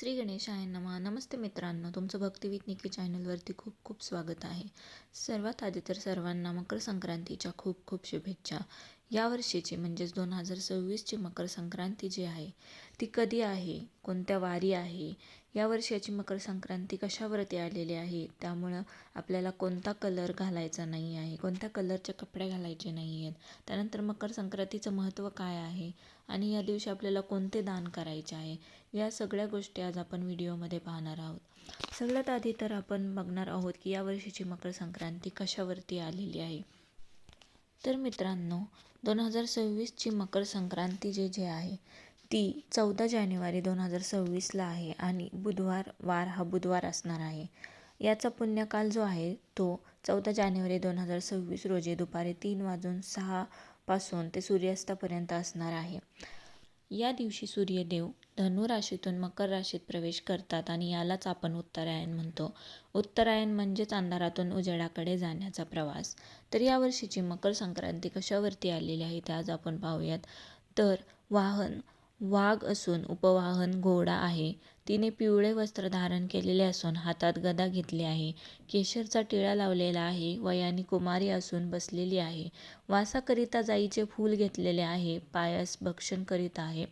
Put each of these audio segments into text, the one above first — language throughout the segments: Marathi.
श्री गणेशाय नमा. नमस्ते मित्रांनो तुमचं भक्तिवीत निकी चॅनलवरती खूप खूप स्वागत आहे. सर्वात आधी तर सर्वांना मकर संक्रांतीच्या खूप खूप शुभेच्छा. यावर्षीची म्हणजेच दोन हजार सव्वीसची मकर संक्रांती जी आहे ती कधी आहे? कोणत्या वारी आहे? या वर्षाची मकर संक्रांती कशावरती आलेली आहे? त्यामुळं आपल्याला कोणता कलर घालायचा नाही आहे? कोणत्या कलरचे कपडे घालायचे नाही आहेत? त्यानंतर मकर संक्रांतीचं महत्त्व काय आहे? आणि या दिवशी आपल्याला कोणते दान करायचे आहे? या सगळ्या गोष्टी आज आपण व्हिडिओमध्ये पाहणार आहोत. सगळ्यात आधी तर आपण बघणार आहोत की या वर्षीची मकर संक्रांती कशावरती आलेली आहे? तर मित्रांनो दोन हजार सव्वीसची मकर संक्रांती जे जे आहे ती चौदा जानेवारी दोन हजार सव्वीसला आहे आणि बुधवार वार हा बुधवार असणार आहे. याचा पुण्यकाल जो आहे तो चौदा जानेवारी दोन हजार सव्वीस रोजी दुपारी तीन वाजून सहापासून ते सूर्यास्तापर्यंत असणार आहे. या दिवशी सूर्यदेव धनु राशीतून मकर राशीत प्रवेश करतात आणि यालाच आपण उत्तरायण म्हणतो. उत्तरायण म्हणजेच अंधारातून उजेडाकडे जाण्याचा प्रवास. तर यावर्षीची मकर संक्रांती कशावरती आलेली आहे ते आज आपण पाहूयात. तर वाहन वाघ असून उपवाहन घोडा आहे. तिने पिवळे वस्त्र धारण केलेले असून हातात गदा घेतली आहे. केशरचा टिळा लावलेला आहे. वयाने कुमारी असून बसलेली आहे. वासाकरिता जाईचे फूल घेतलेले आहे. पायास भक्षण करीत आहे.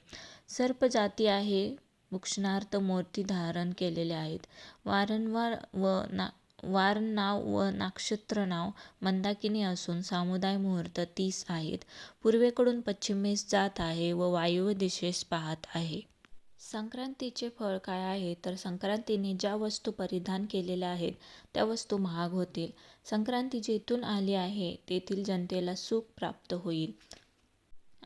सर्प जाती आहे. भुक्षणार्थ मूर्ती धारण केलेले आहेत. वारंवार व ना वार नाव व नक्षत्र नाव मंदाकिनी असून सामुदाय मुहूर्त तीस आहेत. पूर्वेकडून पश्चिमेस जात आहे व वायव्य दिशेस पाहत आहे. संक्रांतीचे फळ काय आहे? तर संक्रांतीने ज्या वस्तू परिधान केलेल्या आहेत त्या वस्तू महाग होतील. संक्रांती जेथून आली आहे तेथील जनतेला सुख प्राप्त होईल.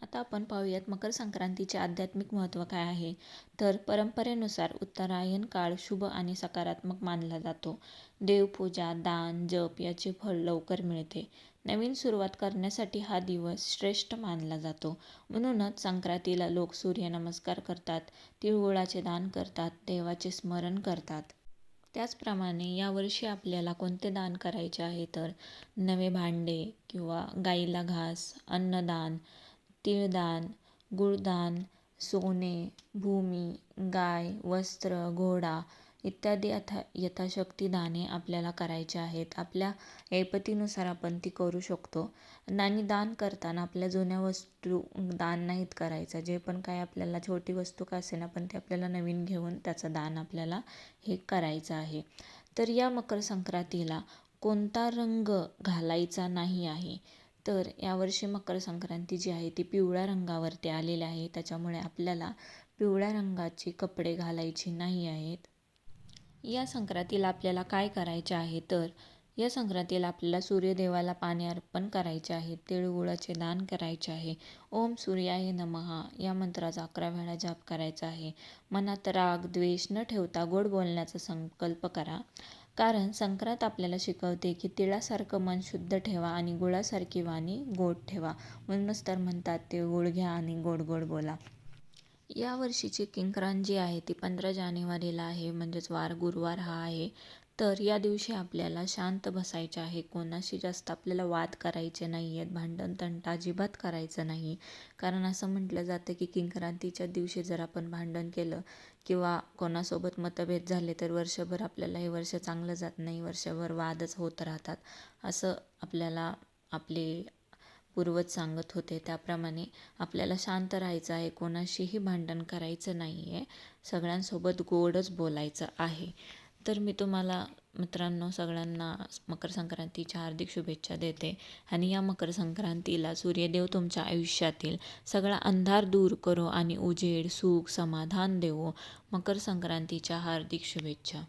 आता आपण पाहूयात मकर संक्रांतीचे आध्यात्मिक महत्त्व काय आहे. तर परंपरेनुसार उत्तरायण काळ शुभ आणि सकारात्मक मानला जातो. देवपूजा दान जप याचे फळ लवकर मिळते. नवीन सुरुवात करण्यासाठी हा दिवस श्रेष्ठ मानला जातो. म्हणूनच संक्रांतीला लोक सूर्यनमस्कार करतात तिळगुळाचे दान करतात देवाचे स्मरण करतात. त्याचप्रमाणे यावर्षी आपल्याला कोणते दान करायचे आहे? तर नवे भांडे किंवा गाईला घास अन्नदान तिळदान गुळदान सोने भूमी गाय वस्त्र घोडा इत्यादी अथा यथाशक्ती दाने आपल्याला करायचे आहेत. आपल्या ऐपतीनुसार आपण ती करू शकतो. आणि दान करताना आपल्या जुन्या वस्तू दान नाहीत करायचं. जे पण काय आपल्याला छोटी वस्तू का असेल पण ते आपल्याला नवीन घेऊन त्याचं दान आपल्याला हे करायचं आहे. तर या मकर संक्रांतीला कोणता रंग घालायचा नाही आहे? तर यावर्षी मकर संक्रांती जी आहे ती पिवळ्या रंगावरती आलेली आहे. त्याच्यामुळे आपल्याला पिवळ्या रंगाचे कपडे घालायचे नाही आहेत. या संक्रांतीला आपल्याला काय करायचे आहे? तर या संक्रांतीला आपल्याला सूर्यदेवाला पाणी अर्पण करायचे आहे. तिळगुळाचे दान करायचे आहे. ओम सूर्याय नमहा या मंत्राचा अकरा वेळा जाप करायचा आहे. मनात राग द्वेष न ठेवता गोड बोलण्याचा संकल्प करा. कारण संक्रांत आपल्याला शिकवते की तिळासारखं मन शुद्ध ठेवा आणि गुळासारखी वाणी गोड ठेवा. म्हणूनच तर म्हणतात ते गुळ घ्या आणि गोड गोड बोला. या वर्षीची किंक्रांत जी आहे ती पंधरा जानेवारीला आहे. म्हणजेच वार गुरुवार हा आहे. तर या दिवशी आपल्याला शांत बसायचे आहे. कोणाशी जास्त आपल्याला वाद करायचे नाही आहेत भांडण तंटा अजिबात करायचं नाही. कारण असं म्हटलं जातं की किंक्रांतीच्या दिवशी जर आपण भांडण केलं किंवा कोणासोबत मतभेद झाले तर वर्षभर आपल्याला हे वर्ष चांगलं जात नाही वर्षभर वादच होत राहतात. असं आपल्याला आपले पूर्वज सांगत होते. त्याप्रमाणे आपल्याला शांत राहायचं आहे. कोणाशीही भांडण करायचं नाही आहे सगळ्यांसोबत गोडच बोलायचं आहे. तर मी तुम्हाला मित्रांनो सगळ्यांना मकर संक्रांतीच्या हार्दिक शुभेच्छा देते आणि या मकर संक्रांतीला सूर्यदेव तुमच्या आयुष्यातील सगळा अंधार दूर करो आणि उजेड सुख समाधान देवो. मकर संक्रांतीच्या हार्दिक शुभेच्छा.